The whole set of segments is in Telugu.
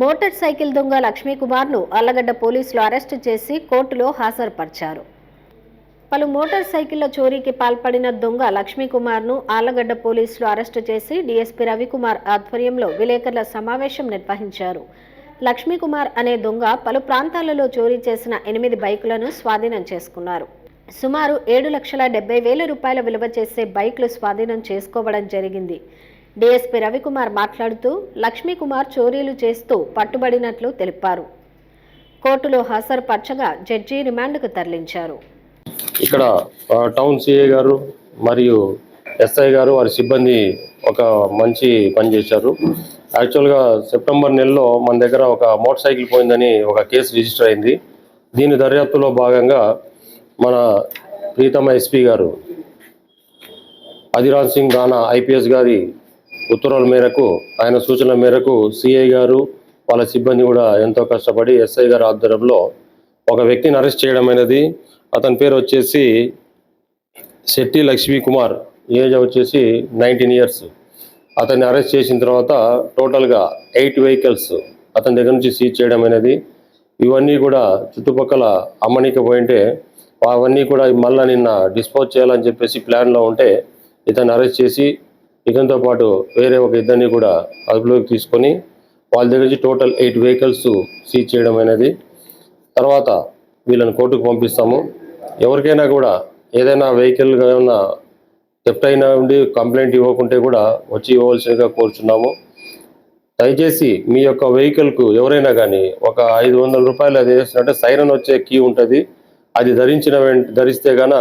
మోటార్ సైకిల్ దొంగ లక్ష్మీకుమార్ను అల్లగడ్డ పోలీసులు అరెస్టు చేసి కోర్టులో హాజరుపరిచారు. పలు మోటార్ సైకిళ్ళ చోరీకి పాల్పడిన దొంగ లక్ష్మీకుమార్ను ఆళ్ళగడ్డ పోలీసులు అరెస్టు చేసి డీఎస్పీ రవికుమార్ ఆధ్వర్యంలో విలేకరుల సమావేశం నిర్వహించారు. లక్ష్మీకుమార్ అనే దొంగ పలు ప్రాంతాలలో చోరీ చేసిన ఎనిమిది బైకులను స్వాధీనం చేసుకున్నారు. సుమారు ఏడు లక్షల డెబ్బై వేల రూపాయల విలువ చేసే బైక్లు స్వాధీనం చేసుకోవడం జరిగింది. డీఎస్పీ రవికుమార్ మాట్లాడుతూ లక్ష్మీకుమార్ చోరీలు చేస్తూ పట్టుబడినట్లు తెలిపారు. కోర్టులో హాజరుపరచగా జడ్జి రిమాండ్కు తరలించారు. ఇక్కడ టౌన్ సిఐ గారు మరియు ఎస్ఐ గారు వారి సిబ్బంది ఒక మంచి పని చేశారు. యాక్చువల్గా సెప్టెంబర్ నెలలో మన దగ్గర ఒక మోటార్ సైకిల్ పోయిందని ఒక కేసు రిజిస్టర్ అయింది. దీని దర్యాప్తులో భాగంగా మన ప్రీతమ ఎస్పీ గారు అధిరాజ్ సింగ్ రాణా ఐపీఎస్ గారి ఉత్తర్వుల మేరకు ఆయన సూచనల మేరకు సిఐ గారు వాళ్ళ సిబ్బంది కూడా ఎంతో కష్టపడి ఎస్ఐ గారి ఆధ్వర్యంలో ఒక వ్యక్తిని అరెస్ట్ చేయడం అనేది అతని పేరు వచ్చేసి శెట్టి లక్ష్మీ కుమార్. ఏజ్ వచ్చేసి నైన్టీన్ ఇయర్స్. అతన్ని అరెస్ట్ చేసిన తర్వాత టోటల్గా ఎయిట్ వెహికల్స్ అతని దగ్గర నుంచి సీజ్ చేయడం అనేది ఇవన్నీ కూడా చుట్టుపక్కల అమ్మనీకి పోయింటే అవన్నీ కూడా మళ్ళీ నిన్న డిస్పోజ్ చేయాలని చెప్పేసి ప్లాన్లో ఉంటే ఇతన్ని అరెస్ట్ చేసి ఇతనితో పాటు వేరే ఒక ఇద్దరిని కూడా అదుపులోకి తీసుకొని వాళ్ళ దగ్గర నుంచి టోటల్ ఎయిట్ వెహికల్స్ సీజ్ చేయడం అనేది. తర్వాత వీళ్ళని కోర్టుకు పంపిస్తాము. ఎవరికైనా కూడా ఏదైనా వెహికల్ ఏమైనా థెఫ్ట్ అయినా ఉండి కంప్లైంట్ ఇవ్వకుంటే కూడా వచ్చి ఇవ్వవలసిందిగా కోరుచున్నాము. దయచేసి మీ యొక్క వెహికల్కు ఎవరైనా కానీ ఒక ఐదు వందల రూపాయలు అది వేసినట్టే సైరన్ వచ్చే కీ ఉంటుంది. అది ధరించిన వెంట ధరిస్తే గాన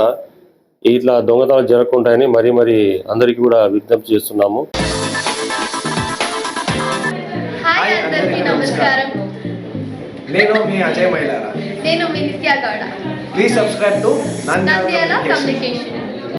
ఇట్లా దొంగతనాలు జరగకుంటాయని మరీ మరీ అందరికీ కూడా విజ్ఞప్తి చేస్తున్నాము. హాయ్ అందరికీ నమస్కారం. నేను మీ అజయ్ మైలారా నేను మీ Nitya Gowda please subscribe to Nandyal communication